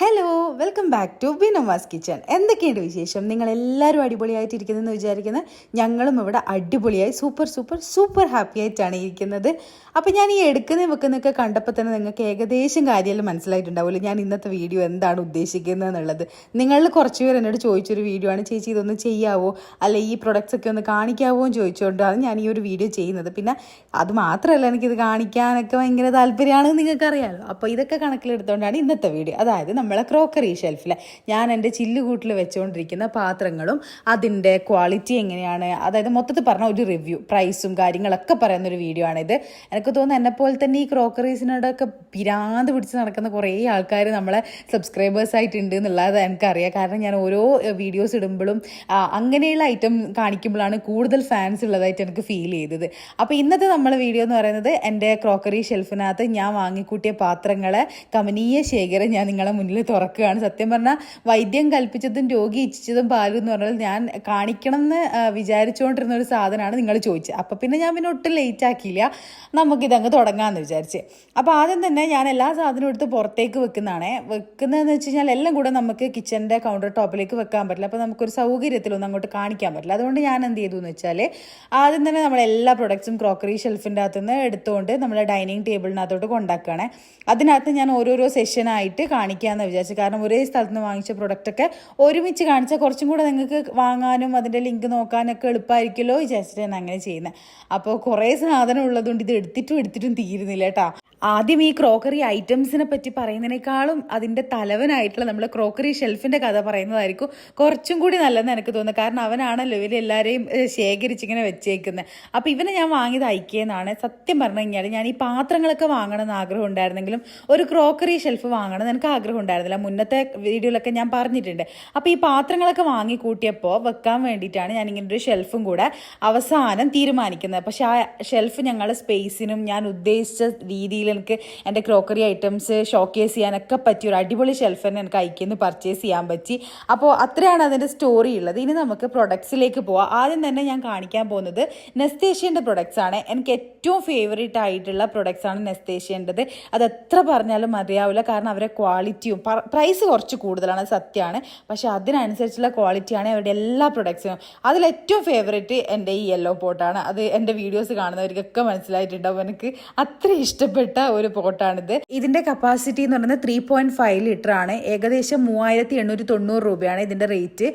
Hello welcome back to Binoma's kitchen എന്തൊക്കെയുണ്ട് വിശേഷം? നിങ്ങൾ എല്ലാവരും അടിപൊളിയായിട്ടിരിക്കുന്നതെന്ന് വിചാരിക്കുന്നത് ഞങ്ങളും ഇവിടെ അടിപൊളിയായി സൂപ്പർ സൂപ്പർ സൂപ്പർ ഹാപ്പി ആയിട്ടാണ് ഇരിക്കുന്നത്. അപ്പോൾ ഞാൻ ഈ എടുക്കുന്ന വെക്കുന്നൊക്കെ കണ്ടപ്പോൾ തന്നെ നിങ്ങൾക്ക് ഏകദേശം കാര്യമെല്ലാം മനസ്സിലായിട്ടുണ്ടാവുമല്ലോ. ഞാൻ ഇന്നത്തെ വീഡിയോ എന്താണ് ഉദ്ദേശിക്കുന്നത് എന്നുള്ളത് നിങ്ങളിൽ കുറച്ച് പേർ എന്നോട് ചോദിച്ചൊരു വീഡിയോ ആണ്. ചേച്ചി ഇതൊന്ന് ചെയ്യാവോ? അല്ലെ ഈ പ്രൊഡക്ട്സ് ഒക്കെ ഒന്ന് കാണിക്കാവോ എന്ന് ചോദിച്ചുകൊണ്ടാണ് ഞാൻ ഈ ഒരു വീഡിയോ ചെയ്യുന്നത്. പിന്നെ അത് മാത്രമല്ല എനിക്കിത് കാണിക്കാനൊക്കെ ഭയങ്കര താല്പര്യമാണെന്ന് നിങ്ങൾക്ക് അറിയാമല്ലോ അപ്പോൾ ഇതൊക്കെ കണക്കിലെടുത്തുകൊണ്ടാണ് ഇന്നത്തെ വീഡിയോ. അതായത് നമ്മളെ ക്രോക്കറി ഷെൽഫിൽ ഞാൻ എന്റെ ചില്ലുകൂട്ടിൽ വെച്ചുകൊണ്ടിരിക്കുന്ന പാത്രങ്ങളും അതിന്റെ ക്വാളിറ്റി എങ്ങനെയാണ്? അതായത് മൊത്തത്തിൽ പറഞ്ഞ ഒരു റിവ്യൂ പ്രൈസും കാര്യങ്ങളൊക്കെ പറയുന്ന ഒരു വീഡിയോ ആണിത്. എനിക്ക് തോന്നുന്നു എന്നെ പോലെ തന്നെ ഈ ക്രോക്കറീസിനോടൊക്കെ പിരാന്ത് പിടിച്ച് നടക്കുന്ന കുറേ ആൾക്കാർ നമ്മളെ സബ്സ്ക്രൈബേഴ്സ് ആയിട്ടുണ്ട് എന്നുള്ളത് എനിക്കറിയാം. കാരണം ഞാൻ ഓരോ വീഡിയോസ് ഇടുമ്പോഴും അങ്ങനെയുള്ള ഐറ്റം കാണിക്കുമ്പോഴാണ് കൂടുതൽ ഫാൻസ് ഉള്ളതായിട്ട് എനിക്ക് ഫീൽ ചെയ്തത്. അപ്പോൾ ഇന്നത്തെ നമ്മളെ വീഡിയോ എന്ന് പറയുന്നത് എന്റെ ക്രോക്കറി ഷെൽഫിനകത്ത് ഞാൻ വാങ്ങിക്കൂട്ടിയ പാത്രങ്ങളെ കമനീയ ശേഖരം ഞാൻ നിങ്ങളെ മുന്നിൽ തുറക്കുകയാണ്. സത്യം പറഞ്ഞാൽ വൈദ്യം കൽപ്പിച്ചതും രോഗി ഇച്ഛിച്ചതും പാലും എന്ന് പറഞ്ഞാൽ ഞാൻ കാണിക്കണം എന്ന് വിചാരിച്ചുകൊണ്ടിരുന്ന ഒരു സാധനമാണ് നിങ്ങൾ ചോദിച്ചത്. അപ്പം പിന്നെ ഞാൻ പിന്നെ ഒട്ടും ലേറ്റ് ആക്കിയില്ല. നമുക്കിതങ്ങ് തുടങ്ങാമെന്ന് വിചാരിച്ച്. അപ്പോൾ ആദ്യം തന്നെ ഞാൻ എല്ലാ സാധനവും എടുത്ത് പുറത്തേക്ക് വെക്കുന്നതാണേ. വെക്കുന്നതെന്ന് വെച്ച് കഴിഞ്ഞാൽ എല്ലാം കൂടെ നമുക്ക് കിച്ചന്റെ കൗണ്ടർ ടോപ്പിലേക്ക് വെക്കാൻ പറ്റില്ല. അപ്പോൾ നമുക്കൊരു സൗകര്യത്തിലൊന്നും അങ്ങോട്ട് കാണിക്കാൻ പറ്റില്ല. അതുകൊണ്ട് ഞാൻ എന്ത് ചെയ്തു എന്ന് വെച്ചാൽ ആദ്യം തന്നെ നമ്മൾ എല്ലാ പ്രൊഡക്ട്സും ക്രോക്കറി ഷെൽഫിന്റെ അകത്തുനിന്ന് എടുത്തുകൊണ്ട് നമ്മുടെ ഡൈനിങ് ടേബിളിനകത്തോട്ട് കൊണ്ടാക്കുകയാണ്. അതിനകത്ത് ഞാൻ ഓരോരോ സെഷനായിട്ട് കാണിക്കാമെന്ന് വിചാരിച്ചു കാരണം ഒരേ സ്ഥലത്ത് നിന്ന് വാങ്ങിച്ച പ്രൊഡക്റ്റൊക്കെ ഒരുമിച്ച് കാണിച്ചാൽ കുറച്ചും കൂടെ നിങ്ങൾക്ക് വാങ്ങാനും അതിന്റെ ലിങ്ക് നോക്കാനൊക്കെ എളുപ്പമായിരിക്കുമല്ലോ വിചാരിച്ചിട്ട് ഞാൻ അങ്ങനെ ചെയ്യുന്നത് അപ്പോൾ കുറേ സാധനം ഉള്ളതുകൊണ്ട് ഇത് എടുത്തിട്ടും എടുത്തിട്ടും തീരുന്നില്ല കേട്ടോ. ആദ്യം ഈ ക്രോക്കറി ഐറ്റംസിനെ പറ്റി പറയുന്നതിനേക്കാളും അതിന്റെ തലവനായിട്ടുള്ള നമ്മൾ ക്രോക്കറി ഷെൽഫിന്റെ കഥ പറയുന്നതായിരിക്കും കുറച്ചും കൂടി നല്ലതെന്ന് എനിക്ക് തോന്നുന്നത് കാരണം അവനാണല്ലോ ഇവർ എല്ലാവരെയും ശേഖരിച്ചിങ്ങനെ വെച്ചേക്കുന്നത് അപ്പോൾ ഇവനെ ഞാൻ വാങ്ങിയത് ഐക്യെന്നാണ് സത്യം പറഞ്ഞു കഴിഞ്ഞാൽ ഞാൻ ഈ പാത്രങ്ങളൊക്കെ വാങ്ങണമെന്ന് ആഗ്രഹം ഉണ്ടായിരുന്നെങ്കിലും ഒരു ക്രോക്കറി ഷെൽഫ് വാങ്ങണമെന്ന് എനിക്ക് ആഗ്രഹം ഉണ്ടായിരുന്നില്ല. മുന്നത്തെ വീഡിയോയിലൊക്കെ ഞാൻ പറഞ്ഞിട്ടുണ്ട്. അപ്പോൾ ഈ പാത്രങ്ങളൊക്കെ വാങ്ങി കൂട്ടിയപ്പോൾ വെക്കാൻ വേണ്ടിയിട്ടാണ് ഞാൻ ഇങ്ങനെ ഒരു ഷെൽഫും കൂടെ അവസാനം തീരുമാനിക്കുന്നത്. പക്ഷേ ആ ഷെൽഫ് ഞങ്ങളുടെ സ്പേസിനും ഞാൻ ഉദ്ദേശിച്ച രീതിയിൽ എനിക്ക് എന്റെ ക്രോക്കറി ഐറ്റംസ് ഷോക്കേസ് ചെയ്യാനൊക്കെ പറ്റിയ ഒരു അടിപൊളി ഷെൽഫ് തന്നെ എനിക്ക് ഐക്കിന്ന് പർച്ചേസ് ചെയ്യാൻ പറ്റി. അപ്പോൾ അത്രയാണ് അതിന്റെ സ്റ്റോറി ഉള്ളത്. ഇനി നമുക്ക് പ്രൊഡക്ട്സിലേക്ക് പോവാം. ആദ്യം തന്നെ ഞാൻ കാണിക്കാൻ പോകുന്നത് നെസ്തേഷ്യന്റെ പ്രൊഡക്ട്സ് ആണ്. എനിക്ക് ഏറ്റവും ഫേവറേറ്റ് ആയിട്ടുള്ള പ്രൊഡക്ട്സ് ആണ് നെസ്തേഷ്യന്റെത് അത് എത്ര പറഞ്ഞാലും മതിയാവില്ല. കാരണം അവരെ ക്വാളിറ്റിയും പ്രൈസ് കുറച്ച് കൂടുതലാണ് സത്യമാണ് പക്ഷേ അതിനനുസരിച്ചുള്ള ക്വാളിറ്റിയാണ് അവരുടെ എല്ലാ പ്രൊഡക്ട്സിനും അതിലേറ്റവും ഫേവറേറ്റ് എന്റെ ഈ യെല്ലോ പോട്ടാണ് അത് എന്റെ വീഡിയോസ് കാണുന്നവർക്കൊക്കെ മനസ്സിലായിട്ടുണ്ടാവും. എനിക്ക് അത്ര ഇഷ്ടപ്പെട്ട ഒരു പോട്ടാണിത്. ഇതിന്റെ കപ്പാസിറ്റി എന്ന് പറയുന്നത് ത്രീ പോയിന്റ് ഫൈവ് ലിറ്റർ ആണ്. ഏകദേശം മൂവായിരത്തി എണ്ണൂറ്റി തൊണ്ണൂറ് രൂപയാണ് ഇതിന്റെ റേറ്റ്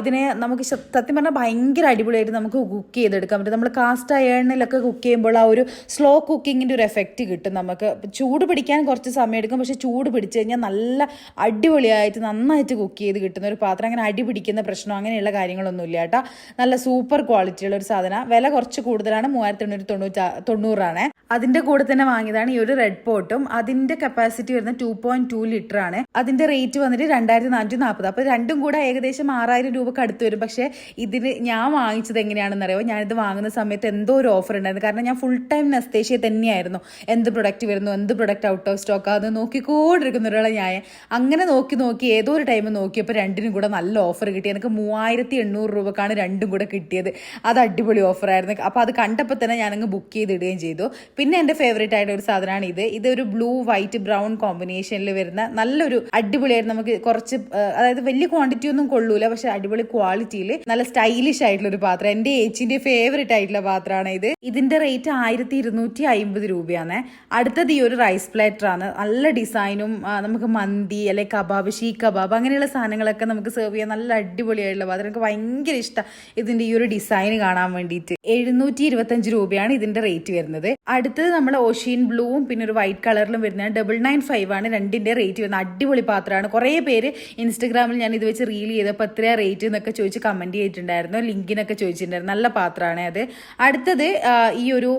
ഇതിനെ നമുക്ക് സത്യം പറഞ്ഞാൽ ഭയങ്കര അടിപൊളിയായിട്ട് നമുക്ക് കുക്ക് ചെയ്തെടുക്കാൻ പറ്റും. നമ്മൾ കാസ്റ്റ് അയണിലൊക്കെ കുക്ക് ചെയ്യുമ്പോൾ ആ ഒരു സ്ലോ കുക്കിങ്ങിന്റെ ഒരു എഫക്റ്റ് കിട്ടും നമുക്ക്. ചൂട് പിടിക്കാൻ കുറച്ച് സമയം എടുക്കും. പക്ഷെ ചൂട് പിടിച്ചു കഴിഞ്ഞാൽ നല്ല അടിപൊളിയായിട്ട് നന്നായിട്ട് കുക്ക് ചെയ്ത് കിട്ടുന്ന ഒരു പാത്രം. അങ്ങനെ അടി പിടിക്കുന്ന പ്രശ്നം അങ്ങനെയുള്ള കാര്യങ്ങളൊന്നും ഇല്ല കേട്ടോ. നല്ല സൂപ്പർ ക്വാളിറ്റിയുള്ള ഒരു സാധനം. വില കുറച്ച് കൂടുതലാണ്. മൂവായിരത്തി എണ്ണൂറ്റി തൊണ്ണൂറ്റി തൊണ്ണൂറാണ്. അതിന്റെ കൂടെ തന്നെ വാങ്ങിയതാണ് ഈ ഒരു റെഡ് പോട്ടും അതിന്റെ കപ്പാസിറ്റി വരുന്ന ടു പോയിന്റ് ടു ലിറ്റർ ആണ്. അതിന്റെ റേറ്റ് വന്നിട്ട് രണ്ടായിരത്തി നാനൂറ്റി നാൽപ്പത് അപ്പോൾ രണ്ടും കൂടെ ഏകദേശം ആറായിരം രൂപക്ക് അടുത്ത് വരും. പക്ഷേ ഇതിന് ഞാൻ വാങ്ങിച്ചത് എങ്ങനെയാണെന്ന് അറിയാമോ ഞാനിത് വാങ്ങുന്ന സമയത്ത് എന്തോ ഒരു ഓഫർ ഉണ്ടായിരുന്നു. കാരണം ഞാൻ ഫുൾ ടൈം നെസ്തേഷ്യ തന്നെയായിരുന്നു. എന്ത് പ്രൊഡക്റ്റ് വരുന്നു എന്ത് പ്രൊഡക്റ്റ് ഔട്ട് ഓഫ് സ്റ്റോക്ക് അത് നോക്കിക്കൊണ്ടിരിക്കുന്ന ഒരാളെ ഞാൻ. അങ്ങനെ നോക്കി നോക്കി ഏതോ ഒരു ടൈം നോക്കിയപ്പോൾ രണ്ടിനും കൂടെ നല്ല ഓഫർ കിട്ടി. എനിക്ക് മൂവായിരത്തി എണ്ണൂറ് രൂപക്കാണ് രണ്ടും കൂടെ കിട്ടിയത്. അത് അടിപൊളി ഓഫറായിരുന്നു അപ്പോൾ അത് കണ്ടപ്പോൾ തന്നെ ഞാനങ്ങ് ബുക്ക് ചെയ്തിടുകയും ചെയ്തു. പിന്നെ എന്റെ ഫേവറേറ്റ് ആയിട്ട് ഒരു സാധനമാണ് ഇത്. ഇത് ഒരു ബ്ലൂ വൈറ്റ് ബ്രൗൺ കോമ്പിനേഷനിൽ വരുന്ന നല്ലൊരു അടിപൊളിയായിട്ട് നമുക്ക് കുറച്ച് അതായത് വലിയ ക്വാണ്ടിറ്റി ഒന്നും കൊള്ളൂല പക്ഷെ അടിപൊളി ക്വാളിറ്റിയിൽ നല്ല സ്റ്റൈലിഷ് ആയിട്ടുള്ള ഒരു പാത്രം. എന്റെ ഏച്ചിന്റെ ഫേവറേറ്റ് ആയിട്ടുള്ള പാത്രമാണ് ഇത്. ഇതിന്റെ റേറ്റ് ആയിരത്തി ഇരുന്നൂറ്റി അമ്പത് രൂപയാണ് അടുത്തത് ഈ ഒരു റൈസ് പ്ലേറ്റർ ആണ്. നല്ല ഡിസൈനും നമുക്ക് മന്തി അല്ലെങ്കിൽ കബാബ് ഷീ കബാബ് അങ്ങനെയുള്ള സാധനങ്ങളൊക്കെ നമുക്ക് സെർവ് ചെയ്യാൻ നല്ല അടിപൊളിയായിട്ടുള്ള പാത്രം. എനിക്ക് ഭയങ്കര ഇഷ്ടം ഇതിന്റെ ഈ ഒരു ഡിസൈൻ കാണാൻ വേണ്ടിയിട്ട്. എഴുന്നൂറ്റി ഇരുപത്തഞ്ച് രൂപയാണ് ഇതിന്റെ റേറ്റ് വരുന്നത്. അടുത്തത് നമ്മൾ ഓഷ്യൻ ബ്ലൂവും പിന്നെ ഒരു വൈറ്റ് കളറിലും വരുന്നതാണ്. ഡബിൾ നയൻ ഫൈവ് ആണ് രണ്ടിന്റെ റേറ്റ് വരുന്നത്. അടിപൊളി പാത്രമാണ്. കുറേ പേര് ഇൻസ്റ്റഗ്രാമിൽ ഞാൻ ഇത് വെച്ച് റീൽ ചെയ്തപ്പോൾ എത്രയാണ് റേറ്റ് എന്നൊക്കെ ചോദിച്ച് കമന്റ് ചെയ്തിട്ടുണ്ടായിരുന്നു. ലിങ്കിനൊക്കെ ചോദിച്ചിട്ടുണ്ടായിരുന്നു. നല്ല പാത്രമാണ് അത്. അടുത്തത് ഈ ഒരു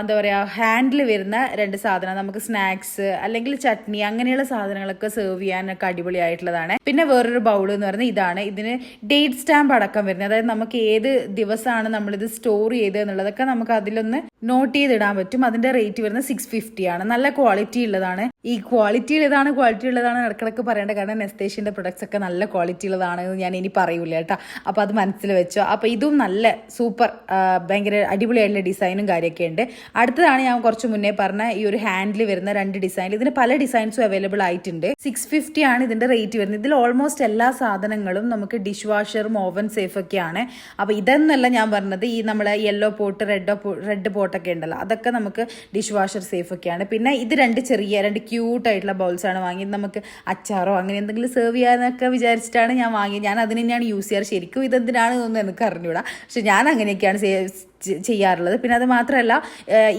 എന്താ പറയുക ഹാൻഡിൽ വരുന്ന രണ്ട് സാധനം നമുക്ക് സ്നാക്സ് അല്ലെങ്കിൽ ചട്നി അങ്ങനെയുള്ള സാധനങ്ങളൊക്കെ സെർവ് ചെയ്യാനൊക്കെ അടിപൊളിയായിട്ടുള്ളതാണ്. പിന്നെ വേറൊരു ബൗൾ എന്ന് പറയുന്നത് ഇതാണ്. ഇതിന് ഡേറ്റ് സ്റ്റാമ്പ് അടക്കം വരുന്നത്. അതായത് നമുക്ക് ഏത് ദിവസമാണ് നമ്മളിത് സ്റ്റോർ ചെയ്തത് എന്നുള്ളതൊക്കെ നമുക്ക് അതിലൊന്ന് നോട്ട് ചെയ്തിടാൻ പറ്റും. അതിന്റെ റേറ്റ് വരുന്നത് സിക്സ് ഫിഫ്റ്റി ആണ്. നല്ല ക്വാളിറ്റി ഉള്ളതാണ്. ഈ ക്വാളിറ്റി ഉള്ളതാണ് ക്വാളിറ്റി ഉള്ളതാണ് ഇടക്കിടക്ക് പറയേണ്ട കാരണം നെസ്തേഷ്യന്റെ പ്രൊഡക്ട്സ് ഒക്കെ നല്ല ക്വാളിറ്റി ഉള്ളതാണ് ഞാൻ ഇനി പറയൂല കേട്ടോ. അപ്പോൾ അത് മനസ്സിൽ വെച്ചോ. അപ്പോൾ ഇതും നല്ല സൂപ്പർ ഭയങ്കര അടിപൊളിയായിട്ടുള്ള ഡിസൈനും കാര്യമൊക്കെ ഉണ്ട്. അടുത്തതാണ് ഞാൻ കുറച്ച് മുന്നേ പറഞ്ഞ ഈ ഒരു ഹാൻഡിൽ വരുന്ന രണ്ട് ഡിസൈൻ ഇതിന് പല ഡിസൈൻസും അവൈലബിൾ ആയിട്ടുണ്ട്. സിക്സ് ഫിഫ്റ്റി ആണ് ഇതിന്റെ റേറ്റ് വരുന്നത്. ഇതിൽ ഓൾമോസ്റ്റ് എല്ലാ സാധനങ്ങളും നമുക്ക് ഡിഷ് വാഷറും ഓവൻ സേഫൊക്കെയാണ് അപ്പോൾ ഇതെന്നല്ല ഞാൻ പറഞ്ഞത്. ഈ നമ്മളെ യെല്ലോ പോട്ട് റെഡ് റെഡ് പോട്ടൊക്കെ ഉണ്ടല്ലോ. അതൊക്കെ നമുക്ക് ഡിഷ് വാഷർ സേഫൊക്കെയാണ് പിന്നെ ഇത് രണ്ട് ചെറിയ രണ്ട് ക്യൂട്ട് ബൗൾസാണ് വാങ്ങിയത്. നമുക്ക് അച്ചാറോ അങ്ങനെ എന്തെങ്കിലും സെർവ് ചെയ്യാന്നൊക്കെ വിചാരിച്ചിട്ടാണ് ഞാൻ വാങ്ങിയത്. ഞാൻ അതിന് തന്നെയാണ് യൂസ് ചെയ്യാറ്. ശരിക്കും ഇതെന്തിനാണ് എന്നൊന്നും എനിക്ക് അറിഞ്ഞൂടാ. പക്ഷെ ഞാൻ അങ്ങനെയൊക്കെയാണ് ചെയ്യാറുള്ളത്. പിന്നെ അത് മാത്രമല്ല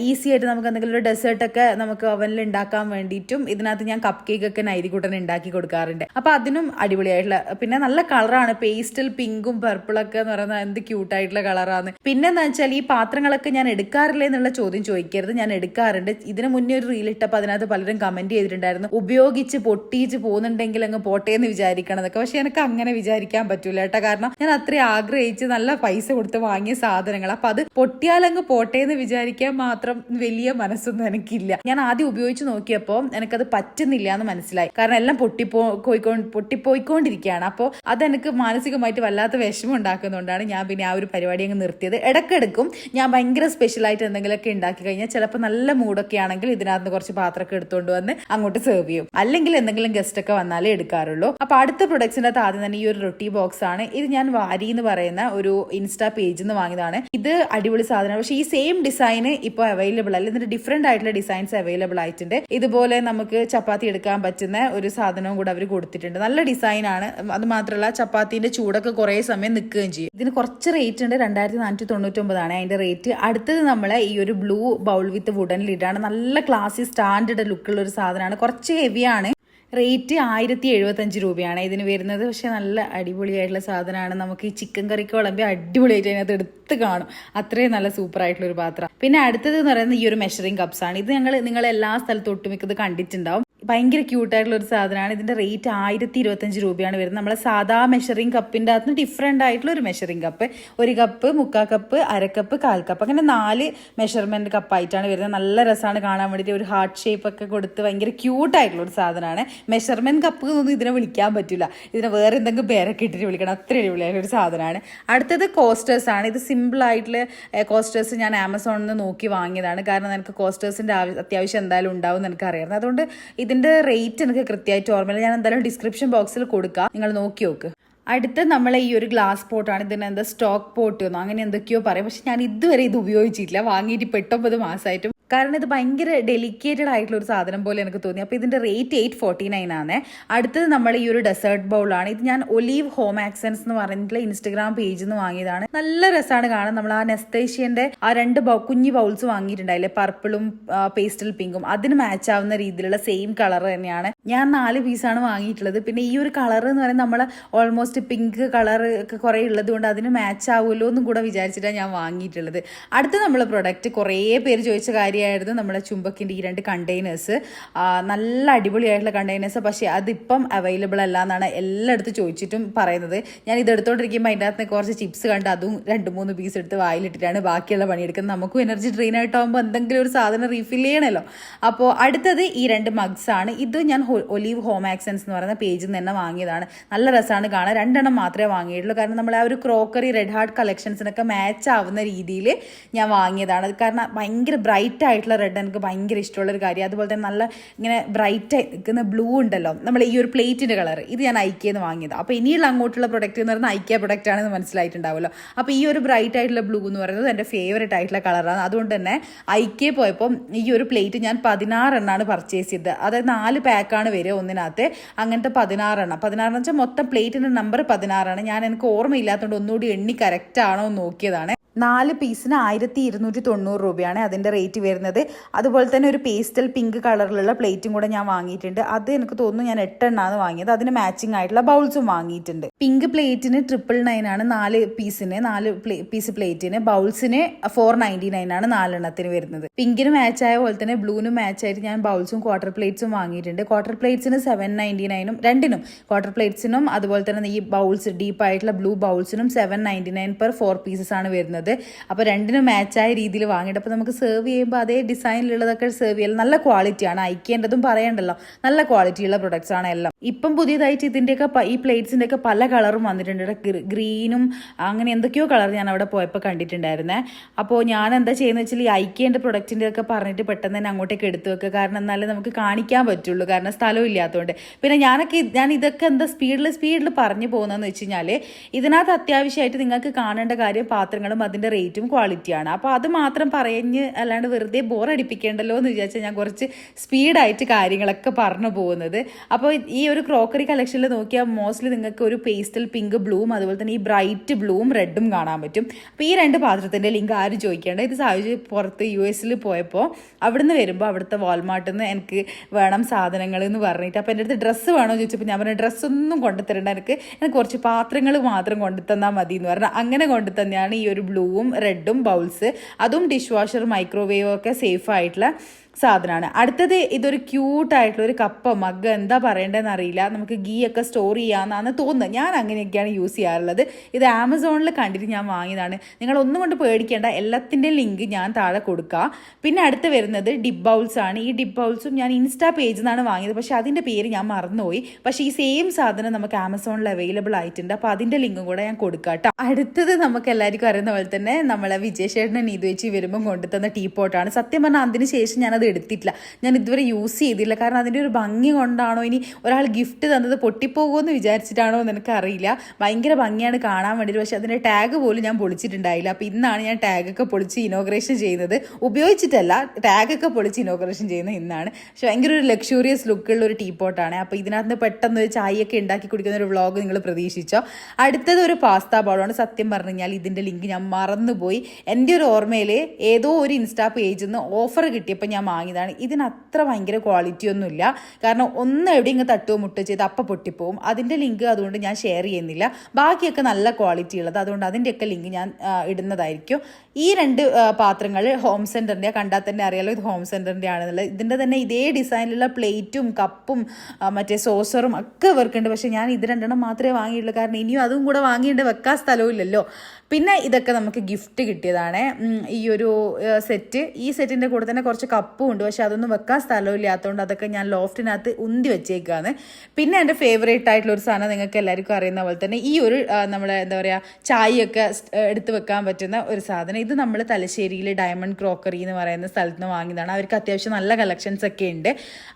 ഈസി ആയിട്ട് നമുക്ക് എന്തെങ്കിലും ഒരു ഡെസേർട്ടൊക്കെ നമുക്ക് അവനിൽ ഉണ്ടാക്കാൻ വേണ്ടിയിട്ടും ഇതിനകത്ത് ഞാൻ കപ്പ് കേക്ക് ഒക്കെ കൂട്ടൻ ഉണ്ടാക്കി കൊടുക്കാറുണ്ട്. അപ്പോൾ അതിനും അടിപൊളിയായിട്ടുള്ള പിന്നെ നല്ല കളറാണ് പേസ്റ്റൽ പിങ്കും പർപ്പിളൊക്കെ എന്ന് പറയുന്നത് എന്ത് ക്യൂട്ടായിട്ടുള്ള കളറാണ് പിന്നെ എന്താ വെച്ചാൽ ഈ പാത്രങ്ങളൊക്കെ ഞാൻ എടുക്കാറില്ലേ എന്നുള്ള ചോദ്യം ചോദിക്കരുത്. ഞാൻ എടുക്കാറുണ്ട്. ഇതിന് മുന്നേ ഒരു റീൽ ഇട്ടപ്പോൾ അതിനകത്ത് പലരും കമന്റ് ചെയ്തിട്ടുണ്ടായിരുന്നു. ഉപയോഗിച്ച് പൊട്ടിച്ച് പോകുന്നുണ്ടെങ്കിൽ അങ്ങ് പോട്ടെ എന്ന് വിചാരിക്കണം എന്നൊക്കെ പക്ഷെ എനിക്ക് അങ്ങനെ വിചാരിക്കാൻ പറ്റൂല കേട്ടോ. കാരണം ഞാൻ അത്രയും ആഗ്രഹിച്ച് നല്ല പൈസ കൊടുത്ത് വാങ്ങിയ സാധനങ്ങൾ അപ്പൊ അത് പൊട്ടിയാലങ്ങ് പോട്ടെ എന്ന് വിചാരിക്കാൻ മാത്രം വലിയ മനസ്സൊന്നും എനിക്കില്ല. ഞാൻ ആദ്യം ഉപയോഗിച്ച് നോക്കിയപ്പോൾ എനിക്കത് പറ്റുന്നില്ല എന്ന് മനസ്സിലായി. കാരണം എല്ലാം പൊട്ടിപ്പോ പോയിക്കൊണ്ട് പൊട്ടിപ്പോയിക്കൊണ്ടിരിക്കുകയാണ് അപ്പോൾ അതെനിക്ക് മാനസികമായിട്ട് വല്ലാത്ത വിഷമം ഉണ്ടാക്കുന്നതുകൊണ്ടാണ് ഞാൻ പിന്നെ ആ ഒരു പരിപാടി അങ്ങ് നിർത്തിയത്. ഇടയ്ക്കെടുക്കും ഞാൻ ഭയങ്കര സ്പെഷ്യലായിട്ട് എന്തെങ്കിലുമൊക്കെ ഉണ്ടാക്കി കഴിഞ്ഞാൽ ചിലപ്പോൾ നല്ല മൂഡൊക്കെ ആണെങ്കിൽ ഇതിനകത്ത് കുറച്ച് പാത്രമൊക്കെ എടുത്തുകൊണ്ട് വന്ന് അങ്ങോട്ട് സെർവ് ചെയ്യും. അല്ലെങ്കിൽ എന്തെങ്കിലും ഗസ്റ്റ് ഒക്കെ വന്നാലേ എടുക്കാറുള്ളൂ. അപ്പോൾ അടുത്ത പ്രൊഡക്ട്സിന്റെ അകത്ത് ആദ്യം തന്നെ ഈ ഒരു റൊട്ടി ബോക്സ് ആണ്. ഇത് ഞാൻ വാരി എന്ന് പറയുന്ന ഒരു ഇൻസ്റ്റാ പേജിൽ നിന്ന് വാങ്ങിയതാണ്. ഇത് അടിപൊളി സാധനമാണ്. പക്ഷേ ഈ സെയിം ഡിസൈൻ ഇപ്പോൾ അവൈലബിൾ അല്ല. ഇതിന്റെ ഡിഫറെന്റ് ആയിട്ടുള്ള ഡിസൈൻസ് അവൈലബിൾ ആയിട്ടുണ്ട്. ഇതുപോലെ നമുക്ക് ചപ്പാത്തി എടുക്കാൻ പറ്റുന്ന ഒരു സാധനവും കൂടെ അവർ കൊടുത്തിട്ടുണ്ട്. നല്ല ഡിസൈൻ ആണ്. അത് മാത്രമല്ല ചപ്പാത്തിന്റെ ചൂടൊക്കെ കുറേ സമയം നിൽക്കുകയും ചെയ്യും. ഇതിന് കുറച്ച് റേറ്റ് ഉണ്ട്. രണ്ടായിരത്തി നാനൂറ്റി തൊണ്ണൂറ്റൊമ്പതാണ് അതിന്റെ റേറ്റ് അടുത്തത് നമ്മളെ ഈ ഒരു ബ്ലൂ ബൗൾ വിത്ത് വുഡൻ ലിഡാണ് നല്ല ക്ലാസി സ്റ്റാൻഡേർഡ് ലുക്കുള്ള ഒരു സാധനമാണ്. കുറച്ച് ഹെവിയാണ് റേറ്റ് ആയിരത്തി എഴുപത്തഞ്ച് രൂപയാണ് ഇതിന് വരുന്നത്. പക്ഷേ നല്ല അടിപൊളിയായിട്ടുള്ള സാധനമാണ്. നമുക്ക് ഈ ചിക്കൻ കറിക്ക് വിളമ്പി അടിപൊളിയായിട്ട് അതിനകത്ത് എടുത്ത് കാണും. അത്രയും നല്ല സൂപ്പർ ആയിട്ടുള്ള ഒരു പാത്രം. പിന്നെ അടുത്തത് എന്ന് പറയുന്നത് ഈ ഒരു മെഷറിംഗ് കപ്സാണ് ഇത് ഞങ്ങൾ നിങ്ങൾ എല്ലാ സ്ഥലത്തും ഒട്ടുമിക്കത് കണ്ടിട്ടുണ്ടാവും. ഭയങ്കര ക്യൂട്ടായിട്ടുള്ള ഒരു സാധനമാണ്. ഇതിന്റെ റേറ്റ് ആയിരത്തി ഇരുപത്തഞ്ച് രൂപയാണ് വരുന്നത്. നമ്മളെ സാധാ മെഷറിംഗ് കപ്പിന്റെ അകത്ത് ഡിഫറെന്റ് ആയിട്ടുള്ള ഒരു മെഷറിംഗ് കപ്പ് ഒരു കപ്പ് മുക്കാ കപ്പ് അരക്കപ്പ് കാൽ കപ്പ് അങ്ങനെ നാല് മെഷർമെന്റ് കപ്പായിട്ടാണ് വരുന്നത്. നല്ല രസമാണ് കാണാൻ വേണ്ടിയിട്ട്. ഒരു ഹാർട്ട് ഷേപ്പ് ഒക്കെ കൊടുത്ത് ഭയങ്കര ക്യൂട്ടായിട്ടുള്ള ഒരു സാധനമാണ്. മെഷർമെന്റ് കപ്പ് ഒന്നും ഇതിനെ വിളിക്കാൻ പറ്റില്ല ഇതിനെ വേറെ എന്തെങ്കിലും പേരൊക്കെ ഇട്ടിട്ട് വിളിക്കണം. അത്ര അടിപൊളിയായ ഒരു സാധനമാണ്. അടുത്തത് കോസ്റ്റേഴ്സ് ആണ്. ഇത് സിമ്പിൾ ആയിട്ടുള്ള കോസ്റ്റേഴ്സ് ഞാൻ ആമസോണിൽ നിന്ന് നോക്കി വാങ്ങിയതാണ്. കാരണം എനിക്ക് കോസ്റ്റേഴ്സിന്റെ അത്യാവശ്യം എന്തായാലും ഉണ്ടാവും എന്ന് അറിയാറുണ്ട് അതുകൊണ്ട് ഇതിന്റെ റേറ്റ് എനിക്ക് കൃത്യമായിട്ട് ഓർമ്മയില്ല. ഞാൻ എന്തായാലും ഡിസ്ക്രിപ്ഷൻ ബോക്സിൽ കൊടുക്കാം. നിങ്ങൾ നോക്കി നോക്ക്. അടുത്ത നമ്മൾ ഈ ഒരു ഗ്ലാസ് പോട്ടാണ് ഇതിന് എന്താ സ്റ്റോക്ക് പോട്ട് എന്നോ അങ്ങനെ എന്തൊക്കെയോ പറയും. പക്ഷെ ഞാൻ ഇതുവരെ ഇത് ഉപയോഗിച്ചിട്ടില്ല. വാങ്ങിയിട്ട് പെട്ടൊമ്പത് മാസമായിട്ടും കാരണം ഇത് ഭയങ്കര ഡെലിക്കേറ്റഡ് ആയിട്ടുള്ള ഒരു സാധനം പോലെ എനിക്ക് തോന്നി. അപ്പോൾ ഇതിന്റെ റേറ്റ് എയ്റ്റ് ഫോർട്ടി നയൻ ആണ്. അടുത്തത് നമ്മൾ ഈ ഒരു ഡെസേർട്ട് ബൗളാണ് ഇത് ഞാൻ ഒലീവ് ഹോം ആക്സൻസ് എന്ന് പറഞ്ഞിട്ടുള്ള ഇൻസ്റ്റഗ്രാം പേജിൽ നിന്ന് വാങ്ങിയതാണ്. നല്ല രസമാണ് കാണാൻ. നമ്മൾ ആ നെസ്തേഷ്യന്റെ ആ രണ്ട് കുഞ്ഞു ബൗൾസ് വാങ്ങിയിട്ടുണ്ടായില്ലേ? പർപ്പിളും പേസ്റ്റൽ പിങ്കും അതിന് മാച്ച് ആവുന്ന രീതിയിലുള്ള സെയിം കളർ തന്നെയാണ്. ഞാൻ നാല് പീസാണ് വാങ്ങിയിട്ടുള്ളത്. പിന്നെ ഈ ഒരു കളർ എന്ന് പറയുന്നത് നമ്മൾ ഓൾമോസ്റ്റ് പിങ്ക് കളർ ഒക്കെ കുറേ ഉള്ളത് കൊണ്ട് അതിന് മാച്ച് ആവുമല്ലോ എന്നും കൂടെ വിചാരിച്ചിട്ടാണ് ഞാൻ വാങ്ങിയിട്ടുള്ളത്. അടുത്ത നമ്മൾ പ്രൊഡക്റ്റ് കുറേ പേര് ചോദിച്ച കാര്യമായിരുന്നു നമ്മുടെ ചുംബക്കിന്റെ ഈ രണ്ട് കണ്ടെയ്നേഴ്സ് നല്ല അടിപൊളിയായിട്ടുള്ള കണ്ടെയ്നേഴ്സ് പക്ഷേ അതിപ്പം അവൈലബിൾ അല്ല എന്നാണ് എല്ലായിടത്തും ചോദിച്ചിട്ടും പറയുന്നത്. ഞാൻ ഇത് എടുത്തോണ്ടിരിക്കുമ്പോൾ അതിന്റെ അകത്ത് കുറച്ച് ചിപ്സ് കണ്ട് അതും രണ്ട് മൂന്ന് പീസ് എടുത്ത് വായിലിട്ടിട്ടാണ് ബാക്കിയുള്ള പണിയെടുക്കുന്നത്. നമുക്കും എനർജി ഡ്രെയിൻ ആയിട്ടാകുമ്പോൾ എന്തെങ്കിലും ഒരു സാധനം റീഫിൽ ചെയ്യണമല്ലോ അപ്പോൾ അടുത്തത് ഈ രണ്ട് മഗ്സ് ആണ്. ഇത് ഞാൻ ഒലീവ് ഹോം ആക്സൻസ് എന്ന് പറയുന്ന പേജിൽ നിന്ന് തന്നെ വാങ്ങിയതാണ്. നല്ല രസമാണ് കാണാൻ. രണ്ടെണ്ണം മാത്രമേ വാങ്ങിയിട്ടുള്ളൂ. കാരണം നമ്മൾ ആ ഒരു ക്രോക്കറി റെഡ് ഹാർട്ട് കളക്ഷൻസിനൊക്കെ മാച്ച് ആവുന്ന രീതിയിൽ ഞാൻ വാങ്ങിയതാണ്. കാരണം ഭയങ്കര ബ്രൈറ്റ് ആയിട്ടുള്ള റെഡ് എനിക്ക് ഭയങ്കര ഇഷ്ടമുള്ളൊരു കാര്യം. അതുപോലെ തന്നെ നല്ല ഇങ്ങനെ ബ്രൈറ്റ് നിൽക്കുന്ന ബ്ലൂ ഉണ്ടല്ലോ. നമ്മൾ ഈ ഒരു പ്ലേറ്റിന്റെ കളർ ഇത് ഞാൻ ഐക്യെന്ന് വാങ്ങിയത്. അപ്പോൾ ഇനിയുള്ള അങ്ങോട്ടുള്ള പ്രൊഡക്റ്റ് എന്ന് പറയുന്നത് ഐക്യ പ്രൊഡക്റ്റ് ആണെന്ന് മനസ്സിലായിട്ടുണ്ടാവുമല്ലോ. അപ്പോൾ ഈ ഒരു ബ്രൈറ്റ് ആയിട്ടുള്ള ബ്ലൂ എന്ന് പറയുന്നത് എന്റെ ഫേവറേറ്റ് ആയിട്ടുള്ള കളറാണ് അതുകൊണ്ട് തന്നെ ഐക്യ പോയപ്പോൾ ഈ ഒരു പ്ലേറ്റ് ഞാൻ പതിനാറെണ്ണാണ് പർച്ചേസ് ചെയ്തത്. അതായത് നാല് പാക്കാണ് വരിക ഒന്നിനകത്ത്. അങ്ങനത്തെ പതിനാറെണ്ണം. പതിനാറെണ്ണം വെച്ചാൽ മൊത്തം പ്ലേറ്റിന്റെ നമ്പർ പതിനാറാണ്. ഞാൻ എനിക്ക് ഓർമ്മയില്ലാത്തതുകൊണ്ട് ഒന്നുകൂടി എണ്ണി കറക്റ്റ് ആണോ എന്ന് നോക്കിയതാണ്. നാല് പീസിന് ആയിരത്തി ഇരുന്നൂറ്റി തൊണ്ണൂറ് രൂപയാണ് അതിന്റെ റേറ്റ് വരുന്നത്. അതുപോലെ തന്നെ ഒരു പേസ്റ്റൽ പിങ്ക് കളറിലുള്ള പ്ലേറ്റും കൂടെ ഞാൻ വാങ്ങിയിട്ടുണ്ട്. അത് എനിക്ക് തോന്നുന്നു ഞാൻ എട്ടെണ്ണാണ് വാങ്ങിയത്. അതിന് മാച്ചിങ് ആയിട്ടുള്ള ബൗൾസും വാങ്ങിയിട്ടുണ്ട്. പിങ്ക് പ്ലേറ്റിന് ട്രിപ്പിൾ നയൻ ആണ് നാല് പീസിന് നാല് പീസ് പ്ലേറ്റിന്. ബൗൾസിന് ഫോർ നയന്റി നയൻ ആണ് നാലെണ്ണത്തിന് വരുന്നത്. പിങ്കിന് മാച്ച് ആയ പോലെ തന്നെ ബ്ലൂവിന് മാച്ച് ആയിട്ട് ഞാൻ ബൗൾസും ക്വാർട്ടർ പ്ലേറ്റ്സും വാങ്ങിയിട്ടുണ്ട്. ക്വാർട്ടർ പ്ലേറ്റ്സിന് സെവൻ നയന്റി നയനും രണ്ടിനും ക്വാർട്ടർ പ്ലേറ്റ്സിനും അതുപോലെ തന്നെ ഈ ബൗൾസ് ഡീപ്പ് ആയിട്ടുള്ള blue ബൗൾസിനും seven ninety nine per four pieces ആണ് വരുന്നത്. അപ്പോൾ രണ്ടിനും മാച്ചായ രീതിയിൽ വാങ്ങിയിട്ട്. അപ്പോൾ നമുക്ക് സെർവ് ചെയ്യുമ്പോൾ അതേ ഡിസൈനിലുള്ളതൊക്കെ സെർവ് ചെയ്യാൻ നല്ല ക്വാളിറ്റിയാണ് അയക്കേണ്ടതും പറയേണ്ടല്ലോ. നല്ല ക്വാളിറ്റിയുള്ള പ്രൊഡക്ട്സ് ആണ് എല്ലാം. ഇപ്പം പുതിയതായിട്ട് ഇതിന്റെയൊക്കെ ഈ പ്ലേറ്റ്സിന്റെയൊക്കെ പല കളറും വന്നിട്ടുണ്ട്. ഇവിടെ ഗ്രീനും അങ്ങനെ എന്തൊക്കെയോ കളർ ഞാൻ അവിടെ പോയപ്പോൾ കണ്ടിട്ടുണ്ടായിരുന്നേ. അപ്പോൾ ഞാൻ എന്താ ചെയ്യുന്നത് വെച്ചാൽ ഈ അയക്കേണ്ട പ്രൊഡക്റ്റിന്റെ ഒക്കെ പറഞ്ഞിട്ട് പെട്ടെന്ന് തന്നെ അങ്ങോട്ടേക്ക് എടുത്തു വെക്കുക. കാരണം എന്നാലേ നമുക്ക് കാണിക്കാൻ പറ്റുള്ളൂ. കാരണം സ്ഥലവും ഇല്ലാത്തതുകൊണ്ട് പിന്നെ ഞാനൊക്കെ ഞാൻ ഇതൊക്കെ എന്താ സ്പീഡിൽ സ്പീഡിൽ പറഞ്ഞു പോകുന്നതെന്ന് വെച്ച് കഴിഞ്ഞാൽ ഇതിനകത്ത് അത്യാവശ്യമായിട്ട് നിങ്ങൾക്ക് കാണേണ്ട കാര്യം പാത്രങ്ങളും അതിന്റെ റേറ്റും ക്വാളിറ്റിയാണ്. അപ്പോൾ അത് മാത്രം പറഞ്ഞ് അല്ലാണ്ട് വെറുതെ ബോർ അടിപ്പിക്കേണ്ടല്ലോ എന്ന് വിചാരിച്ചാൽ ഞാൻ കുറച്ച് സ്പീഡായിട്ട് കാര്യങ്ങളൊക്കെ പറഞ്ഞു പോകുന്നത്. അപ്പോൾ ഈ ഒരു ക്രോക്കറി കളക്ഷനിൽ നോക്കിയാൽ മോസ്റ്റ്ലി നിങ്ങൾക്ക് ഒരു പേസ്റ്റൽ പിങ്ക് ബ്ലൂവും അതുപോലെ തന്നെ ഈ ബ്രൈറ്റ് ബ്ലൂവും റെഡും കാണാൻ പറ്റും. അപ്പോൾ ഈ രണ്ട് പാത്രത്തിന്റെ ലിങ്ക് ആരും ചോദിക്കേണ്ട? ഇത് സാഹചര്യം പുറത്ത് യു എസിൽ പോയപ്പോൾ അവിടുന്ന് വരുമ്പോൾ അവിടുത്തെ വാൾമാർട്ടിൽ നിന്ന് എനിക്ക് വേണം സാധനങ്ങൾ എന്ന് പറഞ്ഞിട്ട്. അപ്പോൾ എന്റെ അടുത്ത് ഡ്രസ്സ് വേണോ ചോദിച്ചപ്പോൾ ഞാൻ പറഞ്ഞ ഡ്രസ്സൊന്നും കൊണ്ടുത്തരേണ്ട. എനിക്ക് എനിക്ക് കുറച്ച് പാത്രങ്ങൾ മാത്രം കൊണ്ടുതന്നാൽ മതി എന്ന് പറഞ്ഞാൽ അങ്ങനെ കൊണ്ടുതന്നെയാണ് ഈ ഒരു ബ്ലൂവും റെഡും ബൗൾസ് അതും ഡിഷ് വാഷർ മൈക്രോവേവ് ഒക്കെ സേഫ് ആയിട്ടുള്ള സാധനമാണ്. അടുത്തത് ഇതൊരു ക്യൂട്ടായിട്ടുള്ള ഒരു കപ്പ മഗ് എന്താ പറയേണ്ടതെന്ന് അറിയില്ല. നമുക്ക് ഗീ ഒക്കെ സ്റ്റോർ ചെയ്യാമെന്നാണ് തോന്നുന്നത്. ഞാൻ അങ്ങനെയൊക്കെയാണ് യൂസ് ചെയ്യാറുള്ളത്. ഇത് ആമസോണിൽ കണ്ടിട്ട് ഞാൻ വാങ്ങിയതാണ്. നിങ്ങൾ ഒന്നും കൊണ്ട് പേടിക്കേണ്ട എല്ലാത്തിന്റെ ലിങ്ക് ഞാൻ താഴെ കൊടുക്കുക പിന്നെ അടുത്ത് വരുന്നത് ഡിബ് ബൗൾസ് ആണ്. ഈ ഡിബ് ബൗൾസും ഞാൻ ഇൻസ്റ്റാ പേജിൽ നിന്നാണ് വാങ്ങിയത്. പക്ഷേ അതിന്റെ പേര് ഞാൻ മറന്നുപോയി. പക്ഷേ ഈ സെയിം സാധനം നമുക്ക് ആമസോണിൽ അവൈലബിൾ ആയിട്ടുണ്ട്. അപ്പോൾ അതിന്റെ ലിങ്കും കൂടെ ഞാൻ കൊടുക്കാം കേട്ടോ അടുത്തത് നമുക്ക് എല്ലാവർക്കും അറിയുന്ന പോലെ തന്നെ നമ്മളെ വിജയശേഖരനെ നീതു വെച്ച് വരുമ്പം കൊണ്ടുതന്ന ടീ പോട്ടാണ് സത്യം പറഞ്ഞാൽ അതിന് ശേഷം ഞാനത് എടുത്തിട്ടില്ല. ഞാൻ ഇതുവരെ യൂസ് ചെയ്തില്ല കാരണം അതിന്റെ ഒരു ഭംഗി കൊണ്ടാണോ ഇനി ഒരാൾ ഗിഫ്റ്റ് തന്നത് പൊട്ടിപ്പോകുമെന്ന് വിചാരിച്ചിട്ടാണോ എന്ന് എനിക്കറിയില്ല. ഭയങ്കര ഭംഗിയാണ് കാണാൻ വേണ്ടിയിട്ട്. പക്ഷേ അതിന്റെ ടാഗ് പോലും ഞാൻ പൊളിച്ചിട്ടുണ്ടായില്ല. അപ്പോൾ ഇന്നാണ് ഞാൻ ടാഗൊക്കെ പൊളിച്ച് ഇനോഗ്രേഷൻ ചെയ്യുന്നത്. ഉപയോഗിച്ചിട്ടല്ല ടാഗൊക്കെ പൊളിച്ച് ഇനോഗ്രേഷൻ ചെയ്യുന്നത് ഇന്നാണ്. പക്ഷെ ഭയങ്കര ഒരു ലക്ഷൂറിയസ് ലുക്കുള്ള ഒരു ടീ പോട്ടാണ് അപ്പോൾ ഇതിനകത്ത് പെട്ടെന്ന് ഒരു ചായയൊക്കെ ഉണ്ടാക്കി കുടിക്കുന്ന ഒരു വ്ളോഗ് നിങ്ങൾ പ്രതീക്ഷിച്ചോ? അടുത്തത് ഒരു പാസ്ത ബോളാണ് സത്യം പറഞ്ഞു കഴിഞ്ഞാൽ ഇതിന്റെ ലിങ്ക് ഞാൻ മറന്നുപോയി. എന്റെ ഒരു ഓർമ്മയിൽ ഏതോ ഒരു ഇൻസ്റ്റാ പേജിൽ നിന്ന് ഓഫർ കിട്ടിയപ്പോൾ ഞാൻ വാങ്ങിയതാണ്. ഇതിന് അത്ര ഭയങ്കര ക്വാളിറ്റി ഒന്നുമില്ല. കാരണം ഒന്ന് എവിടെ ഇങ്ങ് തട്ടുകയോ മുട്ടോ ചെയ്ത് അപ്പം പൊട്ടിപ്പോവും. അതിന്റെ ലിങ്ക് അതുകൊണ്ട് ഞാൻ ഷെയർ ചെയ്യുന്നില്ല. ബാക്കിയൊക്കെ നല്ല ക്വാളിറ്റി ഉള്ളത്. അതുകൊണ്ട് അതിന്റെയൊക്കെ ലിങ്ക് ഞാൻ ഇടുന്നതായിരിക്കും. ഈ രണ്ട് പാത്രങ്ങൾ ഹോം സെന്ററിന്റെ കണ്ടാൽ തന്നെ അറിയാലോ ഇത് ഹോം സെന്ററിന്റെ ആണെന്നുള്ളത്. ഇതിന്റെ തന്നെ ഇതേ ഡിസൈനിലുള്ള പ്ലേറ്റും കപ്പും മറ്റേ സോസറും ഒക്കെ ഇവർക്കുണ്ട്. പക്ഷേ ഞാൻ ഇത് രണ്ടെണ്ണം മാത്രമേ വാങ്ങിയുള്ളൂ. കാരണം ഇനിയും അതും കൂടെ വാങ്ങിയിട്ട് വെക്കാൻ സ്ഥലമില്ലല്ലോ പിന്നെ ഇതൊക്കെ നമുക്ക് ഗിഫ്റ്റ് കിട്ടിയതാണ്. ഈ ഒരു സെറ്റ് ഈ സെറ്റിന്റെ കൂടെ തന്നെ കുറച്ച് കപ്പും ഉണ്ട്. പക്ഷെ അതൊന്നും വെക്കാൻ സ്ഥലവും ഇല്ലാത്തതുകൊണ്ട് അതൊക്കെ ഞാൻ ലോഫ്റ്റിനകത്ത് ഉന്തി വെച്ചേക്കാണ്. പിന്നെ എന്റെ ഫേവറേറ്റ് ആയിട്ടുള്ള ഒരു സാധനം നിങ്ങൾക്ക് എല്ലാവർക്കും അറിയുന്ന പോലെ തന്നെ ഈ ഒരു നമ്മളെ എന്താ പറയുക ചായയൊക്കെ എടുത്ത് വെക്കാൻ പറ്റുന്ന ഒരു സാധനം. ഇത് നമ്മൾ തലശ്ശേരിയിൽ ഡയമണ്ട് ക്രോക്കറി എന്ന് പറയുന്ന സ്ഥലത്ത് നിന്ന് വാങ്ങിയതാണ്. അവർക്ക് അത്യാവശ്യം നല്ല കളക്ഷൻസ് ഒക്കെ ഉണ്ട്.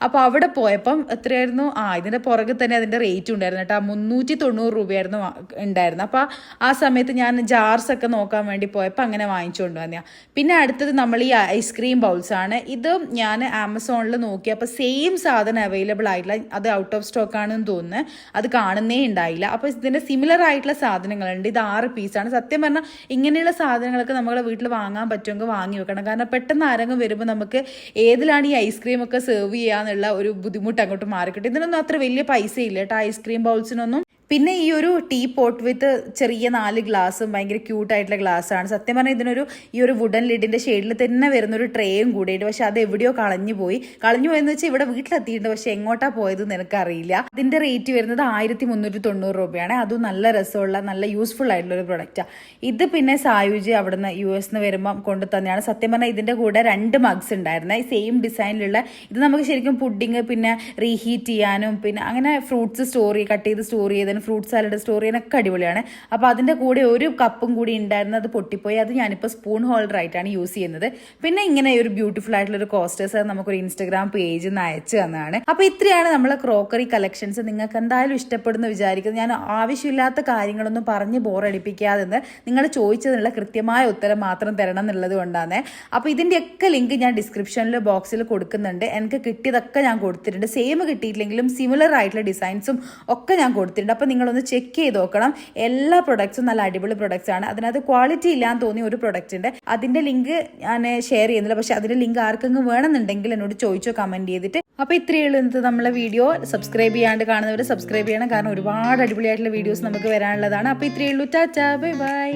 അപ്പോൾ അവിടെ പോയപ്പം എത്രയായിരുന്നു? ആ ഇതിന്റെ പുറകെ തന്നെ അതിന്റെ റേറ്റ് ഉണ്ടായിരുന്നു കേട്ടോ. മുന്നൂറ്റി തൊണ്ണൂറ് രൂപയായിരുന്നു ഉണ്ടായിരുന്നു അപ്പോൾ ആ സമയത്ത് ഞാൻ ജാർസ് ഒക്കെ നോക്കാൻ വേണ്ടി പോയപ്പോൾ അങ്ങനെ വാങ്ങിച്ചുകൊണ്ട് വന്നതാണ് പിന്നെ അടുത്തത് നമ്മൾ ഈ ഐസ്ക്രീം ബൗൾസ് ആണ്. ഇത് ഞാൻ ആമസോണിൽ നോക്കിയപ്പോൾ സെയിം സാധനം അവൈലബിൾ ആയിട്ടില്ല. അത് ഔട്ട് ഓഫ് സ്റ്റോക്ക് ആണെന്ന് തോന്നുന്നു. അത് കാണുന്നേ ഉണ്ടായില്ല. അപ്പോൾ ഇതിന്റെ സിമിലർ ആയിട്ടുള്ള സാധനങ്ങളുണ്ട്. ഇത് ആറ് പീസാണ് സത്യം പറഞ്ഞാൽ ഇങ്ങനെയുള്ള സാധനങ്ങളൊക്കെ നമ്മളെ വീട്ടിൽ വാങ്ങാൻ പറ്റുമെങ്കിൽ വാങ്ങി വെക്കണം. കാരണം പെട്ടെന്ന് ആരെങ്കിലും വരുമ്പോൾ നമുക്ക് ഏതിലാണ് ഈ ഐസ്ക്രീം ഒക്കെ സെർവ് ചെയ്യുക എന്നുള്ള ഒരു ബുദ്ധിമുട്ട് അങ്ങോട്ട് മാറിക്കിട്ടും. ഇതിനൊന്നും അത്ര വലിയ പൈസ ഇല്ല കേട്ടോ ഐസ്ക്രീം ബൗൾസിനൊന്നും പിന്നെ ഈ ഒരു ടീ പോട്ട് വിത്ത് ചെറിയ നാല് ഗ്ലാസ്സും ഭയങ്കര ക്യൂട്ടായിട്ടുള്ള ഗ്ലാസ്സാണ് സത്യം പറഞ്ഞാൽ ഇതിനൊരു ഈ ഒരു വുഡൻ ലിഡിന്റെ ഷെയ്ഡിൽ തന്നെ വരുന്ന ഒരു ട്രേയും കൂടിയിട്ട് പക്ഷെ അത് എവിടെയോ കളഞ്ഞു പോയി. കളഞ്ഞു പോയെന്ന് വെച്ചാൽ ഇവിടെ വീട്ടിലെത്തിയിട്ടുണ്ട്. പക്ഷെ എങ്ങോട്ടാ പോയത് നിനക്കറിയില്ല അതിന്റെ റേറ്റ് വരുന്നത് ആയിരത്തി മുന്നൂറ്റി തൊണ്ണൂറ് രൂപയാണ്. അതും നല്ല രസമുള്ള നല്ല യൂസ്ഫുൾ ആയിട്ടുള്ള ഒരു പ്രൊഡക്റ്റാണ് ഇത് പിന്നെ സായുജി അവിടുന്ന് യു എസ് നിന്ന് വരുമ്പം കൊണ്ട് തന്നെയാണ് സത്യം പറഞ്ഞാൽ ഇതിന്റെ കൂടെ രണ്ട് മഗ്സ് ഉണ്ടായിരുന്നത് ഈ സെയിം ഡിസൈനിലുള്ള ഇത് നമുക്ക് ശരിക്കും പുഡിങ് പിന്നെ റീഹീറ്റ് ചെയ്യാനും പിന്നെ അങ്ങനെ ഫ്രൂട്ട്സ് സ്റ്റോർ കട്ട് ചെയ്ത് സ്റ്റോർ ചെയ്തതിന് ഫ്രൂട്ട് സാലഡ് സ്റ്റോർ ചെയ്യാനൊക്കെ അടിപൊളിയാണ്. അപ്പോൾ അതിന്റെ കൂടെ ഒരു കപ്പും കൂടി ഉണ്ടായിരുന്നു അത് പൊട്ടിപ്പോയി. അത് ഞാനിപ്പോൾ സ്പൂൺ ഹോൾഡർ ആയിട്ടാണ് യൂസ് ചെയ്യുന്നത്. പിന്നെ ഇങ്ങനെ ഒരു ബ്യൂട്ടിഫുൾ ആയിട്ടുള്ള ഒരു കോസ്റ്റേഴ്സ് നമുക്കൊരു ഇൻസ്റ്റാഗ്രാം പേജ് നിന്ന് അയച്ചു തന്നതാണ്. അപ്പോൾ ഇത്രയാണ് നമ്മളെ ക്രോക്കറി കളക്ഷൻസ് നിങ്ങൾക്ക് എന്തായാലും ഇഷ്ടപ്പെടുന്നു വിചാരിക്കുന്നത് ഞാൻ ആവശ്യമില്ലാത്ത കാര്യങ്ങളൊന്നും പറഞ്ഞ് ബോറടിപ്പിക്കാതെ നിങ്ങൾ ചോദിച്ചതിനുള്ള കൃത്യമായ ഉത്തരം മാത്രം തരണം എന്നുള്ളത് കൊണ്ടാണ്. അപ്പോൾ ഇതിന്റെയൊക്കെ ലിങ്ക് ഞാൻ ഡിസ്ക്രിപ്ഷനിൽ ബോക്സിൽ കൊടുക്കുന്നുണ്ട്. എനിക്ക് കിട്ടിയതൊക്കെ ഞാൻ കൊടുത്തിട്ടുണ്ട്. സെയിം കിട്ടിയിട്ടില്ലെങ്കിലും സിമിലർ ആയിട്ടുള്ള ഡിസൈൻസും ഒക്കെ ഞാൻ കൊടുത്തിട്ടുണ്ട്. അപ്പോൾ നിങ്ങളൊന്ന് ചെക്ക് ചെയ്ത് നോക്കണം. എല്ലാ പ്രൊഡക്ട്സും നല്ല അടിപൊളി പ്രൊഡക്ട്സ് ആണ്. അതിനകത്ത് ക്വാളിറ്റി ഇല്ലാന്ന് തോന്നിയ ഒരു പ്രൊഡക്റ്റ് ഉണ്ട്. അതിന്റെ ലിങ്ക് ഞാൻ ഷെയർ ചെയ്യുന്നില്ല. പക്ഷെ അതിന്റെ ലിങ്ക് ആർക്കെങ്കിലും വേണമെന്നുണ്ടെങ്കിൽ എന്നോട് ചോദിച്ചോ കമന്റ് ചെയ്തിട്ട്. അപ്പോൾ ഇത്രയേ ഉള്ളൂ ഇന്നത്തെ നമ്മളെ വീഡിയോ സബ്സ്ക്രൈബ് ചെയ്യാണ്ട് കാണുന്നവർ സബ്സ്ക്രൈബ് ചെയ്യണം. കാരണം ഒരുപാട് അടിപൊളിയായിട്ടുള്ള വീഡിയോസ് നമുക്ക് വരാനുള്ളതാണ്. അപ്പോൾ ഇത്രയേ ഉള്ളൂ. ടാറ്റാ. Bye bye.